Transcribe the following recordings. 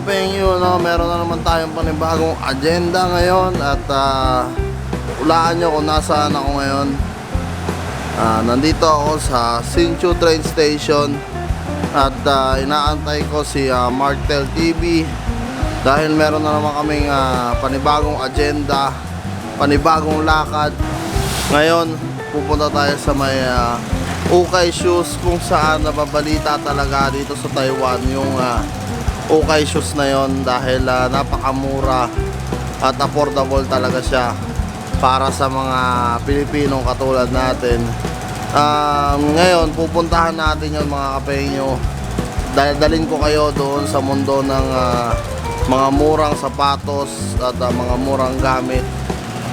kapengyo, no, meron na naman tayong panibagong agenda ngayon at ah, ulaan nyo kung nasaan ako ngayon. Ah, nandito ako sa Sinchu train station at ah, inaantay ko si ah, Martel TV dahil meron na naman kaming ah, panibagong agenda, panibagong lakad. Ngayon, pupunta tayo sa may ah, Ukay Shoes kung saan nababalita talaga dito sa Taiwan yung ah, Ukay Shoes na yon dahil ah, napakamura at affordable talaga siya para sa mga Pilipinong katulad natin. Um, ngayon, pupuntahan natin yung mga kapenyo. Dahil dalhin ko kayo doon sa mundo ng ah, mga murang sapatos at ah, mga murang gamit.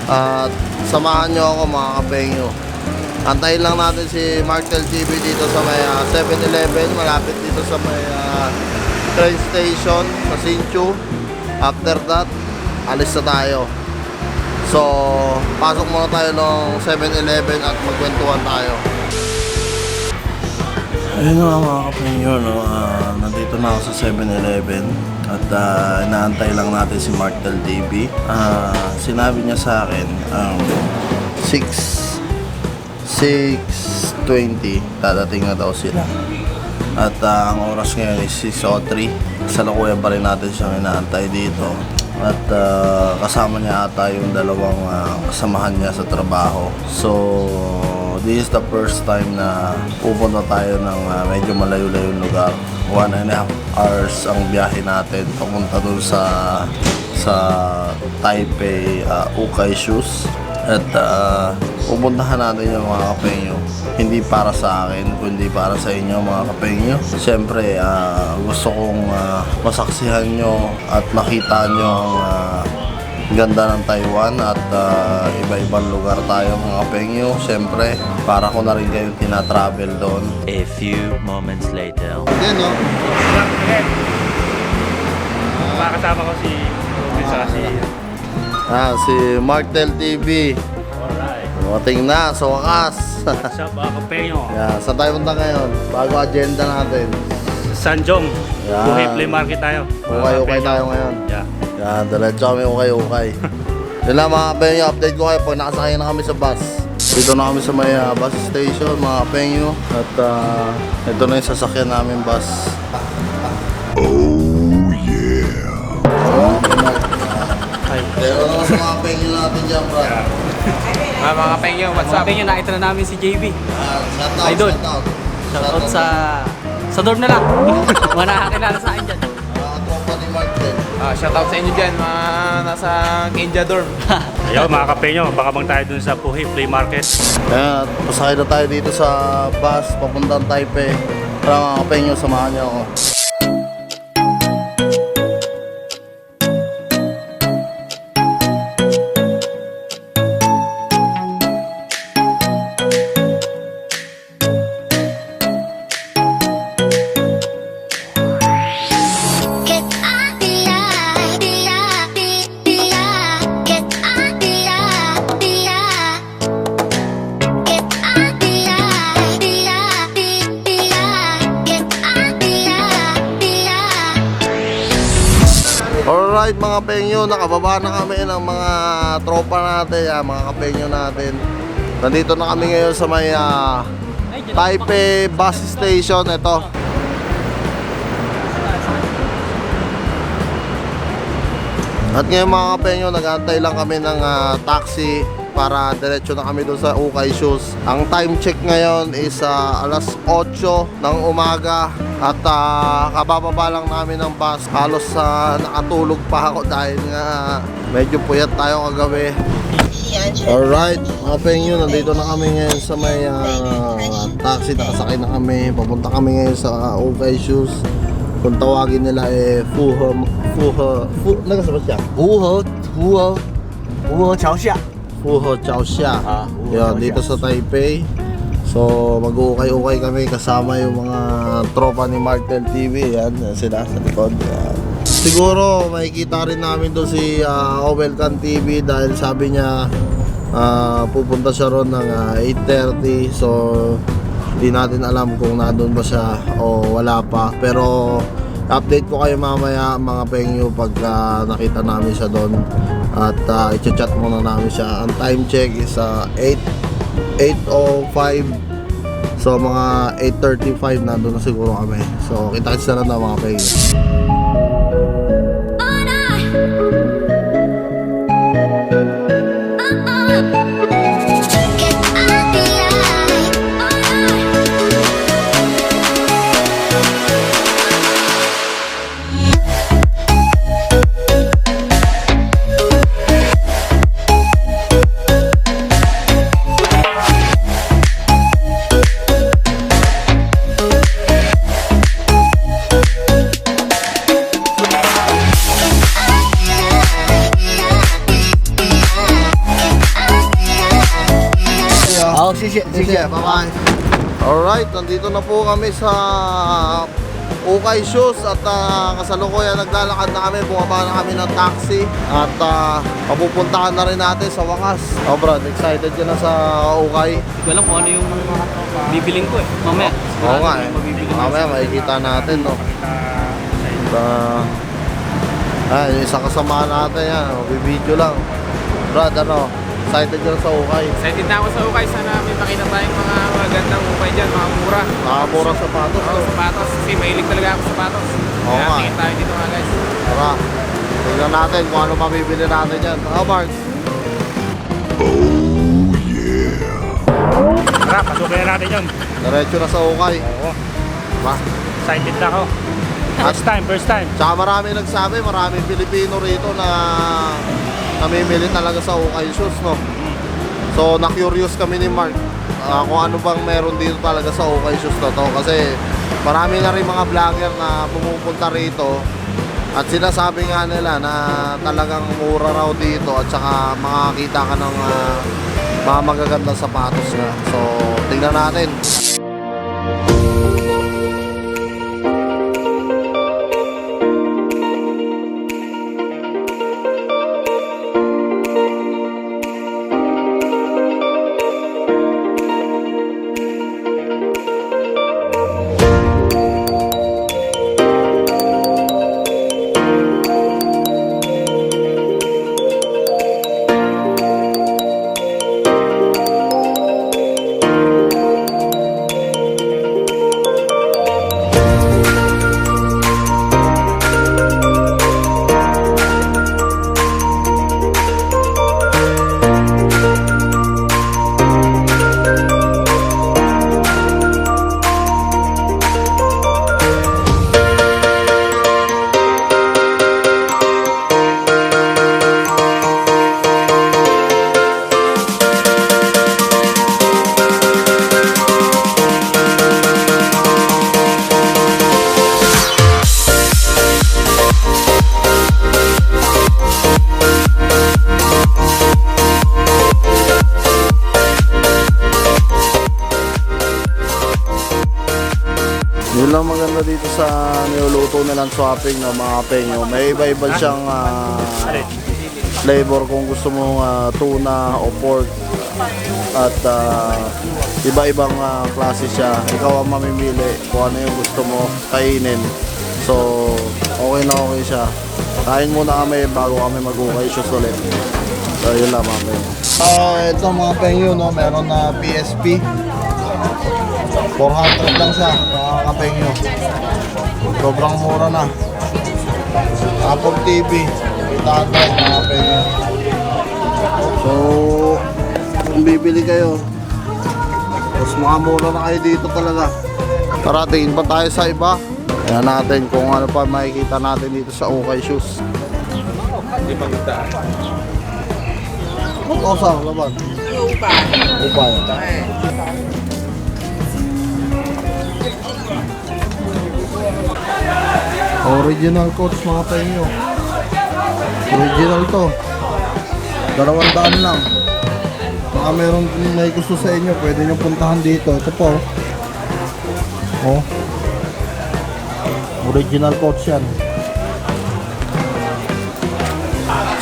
At samahan nyo ako mga kapenyo. Antayin lang natin si Martel TV dito sa may ah, 7-Eleven, malapit dito sa may ah, train station sa Sinchu. After that, alis na tayo. So, pasok muna tayo ng 7-Eleven at magkwentuhan tayo. Ayun nga mga kapinyo, no? ah, nandito na ako sa 7-Eleven at ah, inaantay lang natin si Martel TV. Ah, sinabi niya sa akin, um, 6 6.20 dadating na daw sila. At ah, ang oras ngayon is 6.03. Kasalukuyan pa rin natin siyang inaantay dito. At ah, kasama niya ata yung dalawang ah, kasamahan niya sa trabaho. So, this is the first time na pupunta tayo ng ah, medyo malayo-layong lugar. One and a half hours ang biyahe natin papunta dun sa sa Taipei uh, Ukay Shoes. At uh, pupuntahan natin yung mga kapenyo. Hindi para sa akin, kundi para sa inyo mga kapenyo. Siyempre, ah, gusto kong ah, masaksihan nyo at makita nyo ang ah, ganda ng Taiwan at ah, iba-ibang lugar tayo mga kapenyo. Siyempre, para ko na rin kayong tinatravel doon. A few moments later. Yan no? Makakasama ko si Ruben sa si... Ah, si Martel TV. Alright. Dumating na sa wakas. Sa mga kapenyo. yeah, saan tayo punta ngayon? Bago agenda natin. Sanjong. Yan. Buhay Play Market tayo. Ukay-ukay tayo ngayon. Yeah. Yan, diretso kami ukay-ukay. Yun lang mga kapenyo, update ko kayo pag nakasakay na kami sa bus. Dito na kami sa may ah, bus station mga kapenyo. At ah, ito na yung sasakyan namin bus. Ah, mga kapengyo, what's up? Sabi niyo, nakita na namin si JB. Yan, shout out, Idol. shout out. Shoutout sa... Sa dorm na lang. Mga nakakilala sa akin dyan. Mga tropa ni Martin. Ah, shoutout sa inyo dyan, mga nasa Kenja dorm. Ayun mga kapenyo, baka bang tayo dun sa Buhay Play Market. Ayan, at pasakay na tayo dito sa bus papuntang Taipei. Tara mga kapenyo, samahan niyo ako. Natin, ah, mga kapenyo natin. Nandito na kami ngayon sa may ah, Taipei bus station. Ito. At ngayon mga kapenyo, nag-aantay lang kami ng ah, taxi para diretso na kami doon sa Ukay Shoes. Ang time check ngayon is ah, alas 8 ng umaga at ah, kabababa lang namin ng bus. Halos ah, nakatulog pa ako dahil nga Medyo puyat tayo kagabi. Alright, mga pengyo, nandito na kami ngayon sa may uh, taxi. Nakasakay na kami. Papunta kami ngayon sa uh, Okay Shoes. Kung tawagin nila eh, Fuho, Fuho, Fuho, naga sa siya? Fuho, Fuho, Fuho Chaoxia. Fuho Chaoxia. Ah, Yan, dito sa Taipei. So, mag-ukay-ukay kami kasama yung mga tropa ni Martel TV. Yan, sila sa likod. Yan. Siguro, makikita rin namin doon si uh, Owelcan TV dahil sabi niya ah, pupunta siya ron ng ah, 8.30. So, hindi natin alam kung nandun ba siya o wala pa. Pero, update ko kayo mamaya mga pengyo pag ah, nakita namin siya doon. At uh, i-chat muna namin siya. Ang time check is uh, 8 8.05 so mga 8.35 nandun na siguro kami. So kita-kits na lang na mga pengyo Sige, sige, bye-bye. Alright, nandito na po kami sa Ukay Shoes at ah, uh, kasalukuyan naglalakad na kami, bumaba na kami ng taxi at ah, uh, papupuntahan na rin natin sa wakas. Oh Brad, excited ka na sa Ukay? Hindi ko alam kung ano yung bibiling ko eh, mamaya. Oo oh, nga eh, mamaya makikita natin no. At, uh, ah, ay, isang kasama natin yan, bibidyo lang. Brad, ano, excited ka na sa Ukay? Excited na ako sa ukay. Sana may makita tayong mga magandang ukay dyan, mga mura. Nakaburang sapatos Oo, sapatos. Kasi mahilig talaga ako sa sapatos. Oo Kaya nga. tingin tayo dito mga guys. Tara, tingnan natin kung ano mabibili natin yan. Ako, Mark. Tara, pasukin na natin yun. Diretso na sa ukay. Oo. Diba? Excited na ako. First time, first time. Tsaka marami nagsabi, maraming Pilipino rito na namimili talaga sa ukay shoes, no? So, na-curious kami ni Mark ah, kung ano bang meron dito talaga sa ukay shoes na to. Kasi marami na rin mga vlogger na pumupunta rito at sinasabi nga nila na talagang mura raw dito at saka makakita ka ng ah, mga magagandang sapatos nga. So, tingnan natin. Swapping ng mga penyo. May iba-iba siyang ah, flavor kung gusto mo ah, tuna o pork at ah, iba-ibang ah, klase siya. Ikaw ang mamimili kung ano yung gusto mo kainin. So, okay na okay siya. Kain muna kami bago kami mag-ukay shoes ulit. So, yun lang mga penyo. Ah, ito mga penyo, no? meron na PSP. 400 lang siya, mga kapengyo. Sobrang mura na. Apple TV, 800 mga kapengyo. So, kung bibili kayo, mas mga mura na kayo dito talaga. Tara, tingin pa tayo sa iba. Kaya natin kung ano pa makikita natin dito sa Ukay Shoes. Hindi pagdaan. Magkausa, laban. Upay. Upay. Original coats mga penyo. Original to. Dalawang daan lang. Baka meron may gusto sa inyo, pwede nyo puntahan dito. Ito po. Oh. Original coats yan.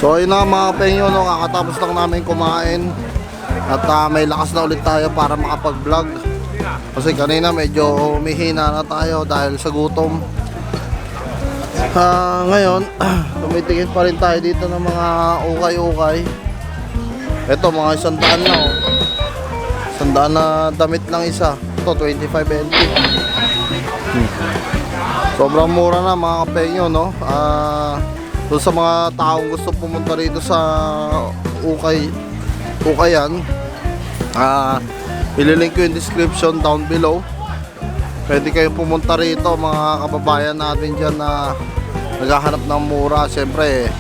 So ayun na mga penyo, no, kakatapos lang namin kumain at ah, may lakas na ulit tayo para makapag-vlog. Kasi kanina medyo humihina na tayo dahil sa gutom. Ah, ngayon, tumitingin pa rin tayo dito ng mga ukay-ukay. Ito, mga isang daan na oh. Isang daan na damit lang isa. Ito, 25 NT. Hmm. Sobrang mura na mga kapengyo, no? Ah, doon sa mga taong gusto pumunta rito sa ukay, ukayan, ah, ililink ko yung description down below. Pwede kayong pumunta rito mga kababayan natin dyan na naghahanap ng mura. Siyempre,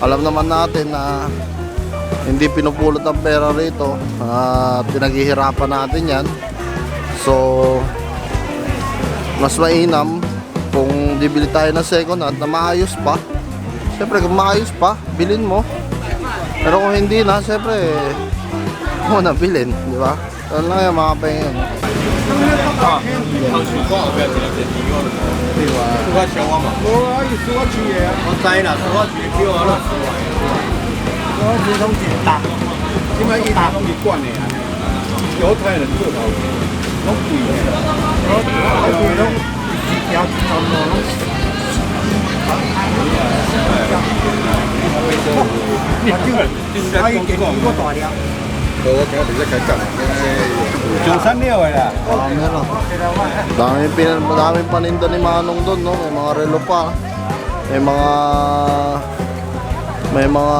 alam naman natin na hindi pinupulot ang pera rito. at pinaghihirapan natin yan. So, mas mainam kung bibili tayo ng second hand na maayos pa. Siyempre, kung maayos pa, bilhin mo. Pero kung hindi na, siyempre, mo na bilhin, di ba? 那也麻烦。啊，康区多少块钱？这地方的，对吧？十块钱我嘛。我一十块钱。我知啦，十块钱比我那十块。我普通一打，因为一打拢是惯的啊，犹太人做头，拢贵的，拢贵拢一条一条路拢。啊！就啊，伊给你个大了。我今日直接开讲。Lang yan mga pengin. Camera. Dami pin daming paninda ni Manong doon, no? May mga relo pa. May mga may mga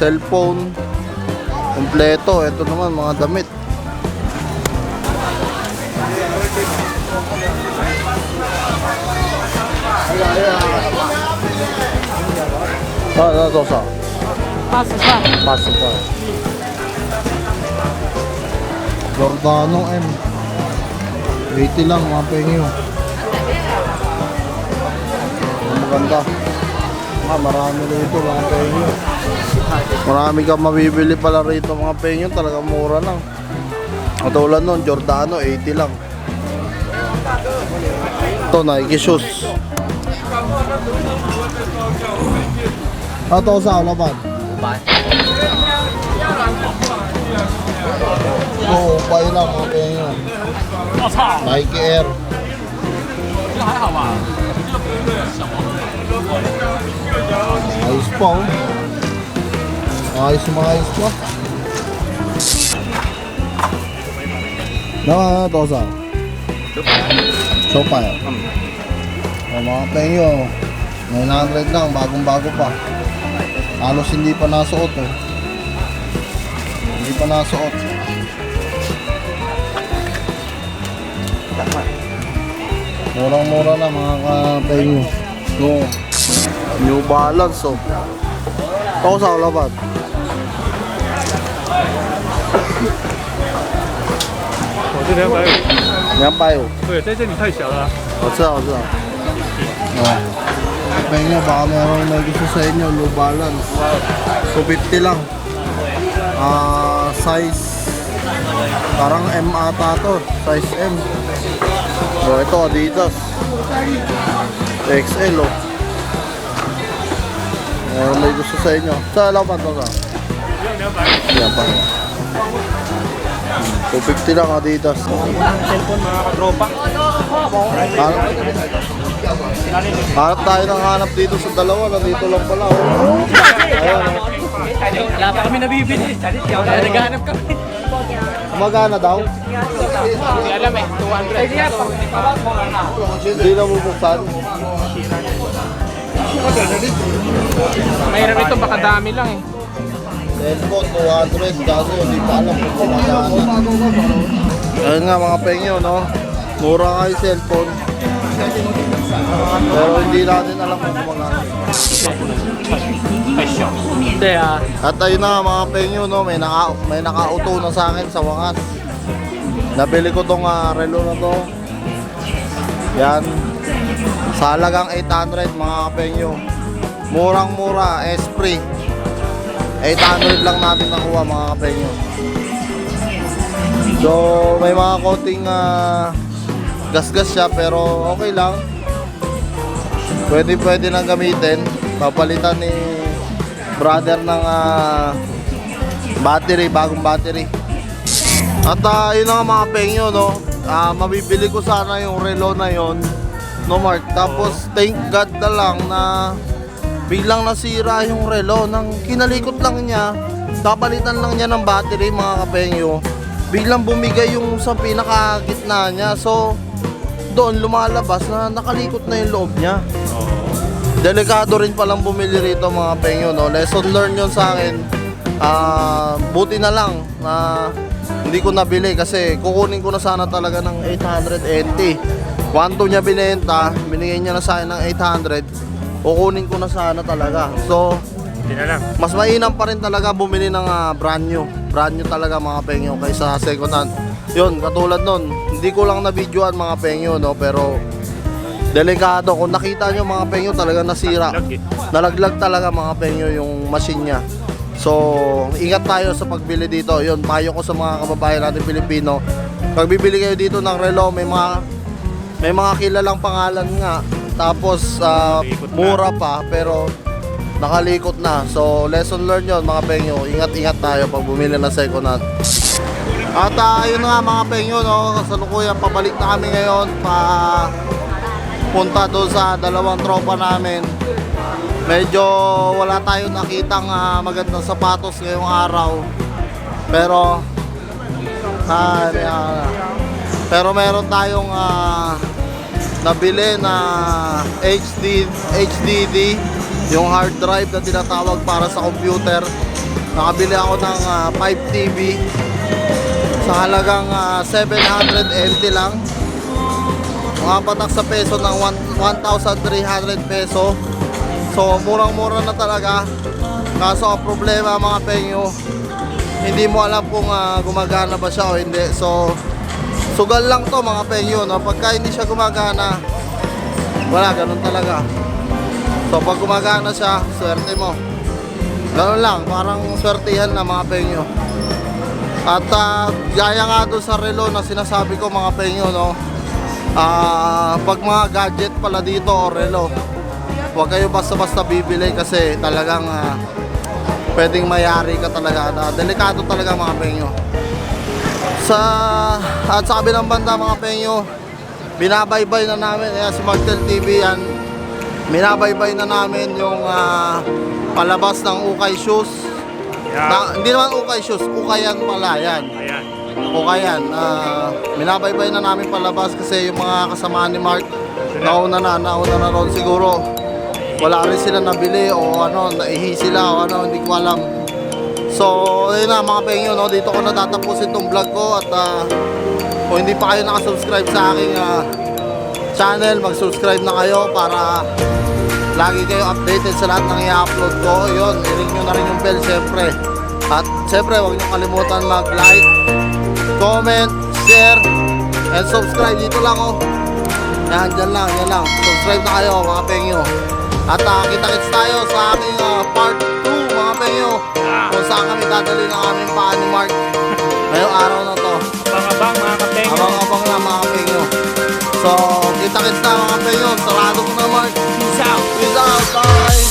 cellphone kompleto. Ito naman mga damit. Ah, ano to sa? Paso pa. Paso pa. Giordano M. 80 lang mga pengyo. Ang maganda. Ah, marami rito mga pengyo. Marami kang mabibili pala rito mga pengyo. Talagang mura lang. Katulad nun, Giordano 80 lang. Ito, Nike shoes. Ah, ito sa laban. Oo, pa yun lang mga pengyo. Nike Air. Ayos pa oh. Ayos na ayos pa. Nama to sa? Sopa yun. O mga pengyo. 900 lang, bagong bago pa. Halos hindi pa nasuot eh. Hindi pa nasuot. 赶快。摸了摸了那么，牛巴烂手，多少老板？我这两百五。两百五。对，在这里太小了。好吃好吃。好吃嗯没有吧？没有，那是谁？牛六八浪，苏比蒂浪，啊，size，刚刚 M R 大多，size M。Ito Adidas. XL oh. Meron may gusto sa inyo. Sa laban to sa. Yan pa. 250 lang Adidas. Cellphone mga katropa. Hanap, tayo ng hanap dito sa dalawa. Nandito lang pala. Oh. Ayan, oh. Wala pa kami nabibili. Kaya naghahanap kami. Magana daw? Hindi alam eh, 200. Hindi na bubuksan. Mayroon ito, baka dami lang eh. Cellphone, 200. Kaso hindi pa alam kung gumagana. Ayun nga mga pengyo, no? Mura nga yung cellphone. Pero hindi natin alam kung gumagana. Hindi ah. At ayun na mga pengyo, no? May, naka, may nakauto na sa akin sa wakas. Nabili ko tong ah, relo na to. Yan. Sa halagang 800 mga pengyo. Murang mura, Esprit. 800 lang natin nakuha mga kapengyo. So, may mga konting ah, gasgas siya pero okay lang. Pwede pwede nang gamitin. Papalitan ni brother ng ah, battery, bagong battery. At ah, yun na nga mga pengyo, no? Ah, mabibili ko sana yung relo na yon No mark. Tapos thank God na lang na biglang nasira yung relo nang kinalikot lang niya. Kapalitan lang niya ng battery mga kapengyo. Biglang bumigay yung sa pinakagitna niya. So doon lumalabas na nakalikot na yung loob niya. Delikado rin palang bumili rito mga pengyo, no? Lesson learned yun sa akin. Ah, buti na lang na hindi ko nabili kasi kukunin ko na sana talaga ng 880. Kwanto niya binenta, binigay niya na sa akin ng 800. Kukunin ko na sana talaga. So, Hindi na lang. mas mainam pa rin talaga bumili ng ah, brand new. Brand new talaga mga pengyo kaysa second hand. Yun, katulad nun, hindi ko lang na-videoan mga pengyo, no? Pero, delikado. Kung nakita nyo mga pengyo, talaga nasira. Eh. Nalaglag talaga mga pengyo yung machine niya. So, ingat tayo sa pagbili dito. Yun, payo ko sa mga kababayan natin Pilipino. Pag bibili kayo dito ng relo, may mga may mga kilalang pangalan nga. Tapos, na. mura pa, pero nakalikot na. So, lesson learned yun mga pengyo. Ingat-ingat tayo pag bumili ng second hand. At ah, yun nga mga pengyo, no, kasalukuyan pabalik na kami ngayon pa punta doon sa dalawang tropa namin. Medyo wala tayo nakitang ah, magandang sapatos ngayong araw. Pero ah, ah, pero meron tayong ah, nabili na HD HDD yung hard drive na tinatawag para sa computer. Nakabili ako ng ah, 5 TB sa halagang 700 NT lang. Mga patak sa peso ng one- 1,300 peso. So, murang-mura na talaga. Kaso, problema mga penyo, hindi mo alam kung ah, gumagana ba siya o hindi. So, sugal lang to mga penyo. No? Pagka hindi siya gumagana, wala, ganun talaga. So, pag gumagana siya, swerte mo. Ganun lang, parang swertihan na mga penyo. At ah, gaya nga doon sa relo na sinasabi ko mga penyo, no? Ah, pag mga gadget pala dito o relo, huwag kayo basta-basta bibili kasi talagang ah, pwedeng mayari ka talaga. Na, delikado talaga mga penyo. Sa at sa kabilang banda mga penyo, binabaybay na namin eh, si Martel TV yan. Binabaybay na namin yung ah, palabas ng Ukay Shoes. Yan. Na, hindi naman Ukay Shoes, Ukayan pala yan. Ayan. Ukayan. ah binabaybay na namin palabas kasi yung mga kasama ni Mark nauna na, nauna na ron siguro. Wala rin sila nabili o ano, naihi sila o ano, hindi ko alam. So, ayun na mga pengyo, no? dito ko natatapusin tong vlog ko at ah, kung hindi pa kayo nakasubscribe sa aking ah, channel, mag-subscribe na kayo para lagi kayo updated sa lahat ng i-upload ko. Yun, i-ring nyo na rin yung bell syempre. At syempre, huwag nyo kalimutan mag-like, comment, share, and subscribe. Dito lang oh. Yan, dyan lang, yan lang. Subscribe na kayo mga pengyo. At uh, kita-kits tayo sa aming uh, part 2 mga mayo ah. Kung saan kami dadali ng aming paan ni Mark. Ngayong araw na to. Abang-abang mga kapenyo. Abang-abang na mga kapenyo So kita-kits na mga kapenyo Sarado ko na Mark. Peace out. Peace out guys.